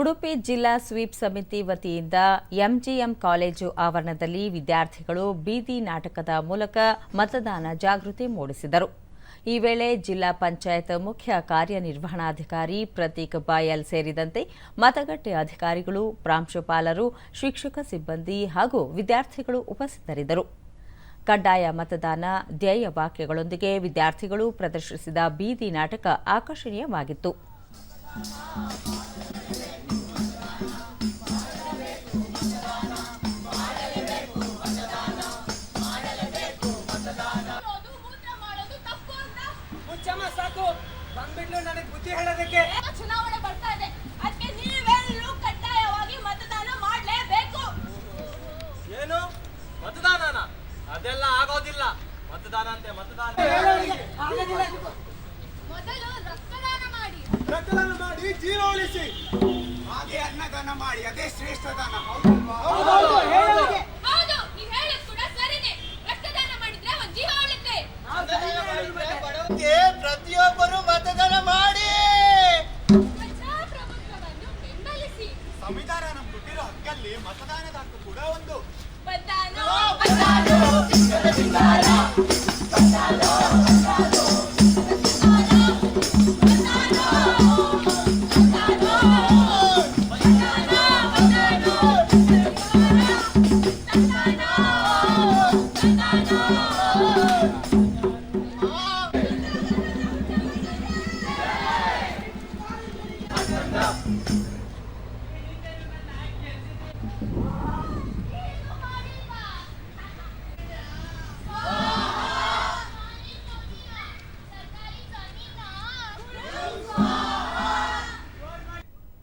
ಉಡುಪಿ ಜಿಲ್ಲಾ ಸ್ವೀಪ್ ಸಮಿತಿ ವತಿಯಿಂದ ಎಂಜಿಎಂ ಕಾಲೇಜು ಆವರಣದಲ್ಲಿ ವಿದ್ಯಾರ್ಥಿಗಳು ಬೀದಿ ನಾಟಕದ ಮೂಲಕ ಮತದಾನ ಜಾಗೃತಿ ಮೂಡಿಸಿದರು. ಈ ವೇಳೆ ಜಿಲ್ಲಾ ಪಂಚಾಯತ್ ಮುಖ್ಯ ಕಾರ್ಯನಿರ್ವಹಣಾಧಿಕಾರಿ ಪ್ರತೀಕ್ ಬಾಯಲ್ ಸೇರಿದಂತೆ ಮತಗಟ್ಟೆ ಅಧಿಕಾರಿಗಳು, ಪ್ರಾಂಶುಪಾಲರು, ಶಿಕ್ಷಕ ಸಿಬ್ಬಂದಿ ಹಾಗೂ ವಿದ್ಯಾರ್ಥಿಗಳು ಉಪಸ್ಥಿತರಿದ್ದರು. ಕಡ್ಡಾಯ ಮತದಾನ ಧ್ಯೇಯ ವಾಕ್ಯಗಳೊಂದಿಗೆ ವಿದ್ಯಾರ್ಥಿಗಳು ಪ್ರದರ್ಶಿಸಿದ ಬೀದಿ ನಾಟಕ ಆಕರ್ಷಣೀಯವಾಗಿತ್ತು. ಮುಚ್ಚಮ್ಮ ಸಾಕು. ಬಂದ್ಬಿಟ್ಲು ನನಗೆ ಬುದ್ಧಿ ಹೇಳೋದಕ್ಕೆ. ಚುನಾವಣೆ ಬರ್ತಾ ಇದೆ. ಅದಕ್ಕೆ ನೀವೆಲ್ಲರೂ ಕಡ್ಡಾಯವಾಗಿ ಮತದಾನ ಮಾಡಲೇಬೇಕು. ಏನು? ಮತದಾನನ? ಅದೆಲ್ಲ ಆಗೋದಿಲ್ಲ. ಮತದಾನ ಅಂತೆ ಮತದಾನ. ಮೊದಲು ರಕ್ತದಾನ ಮಾಡಿ. ರಕ್ತದಾನ ಮಾಡಿ ಜೀವ ಉಳಿಸಿ. ಹಾಗೆ ಅನ್ನದಾನ ಮಾಡಿ ಅದೇ ಶ್ರೇಷ್ಠ ದಾನ ಹೌದು ನೀವು ಹೇಳೋದು ಕೂಡ ಸರಿನೇ. ರಕ್ತದಾನ ಮಾಡಿದ್ರೆ ಒಂದು ಜೀವ ಉಳಿತೆ ಸಂವಿಧಾನ ಕೊಟ್ಟಿರೋ ಹಕ್ಕಲ್ಲಿ ಮತದಾನದ ಹಕ್ಕು ಕೂಡ ಒಂದು Stand up!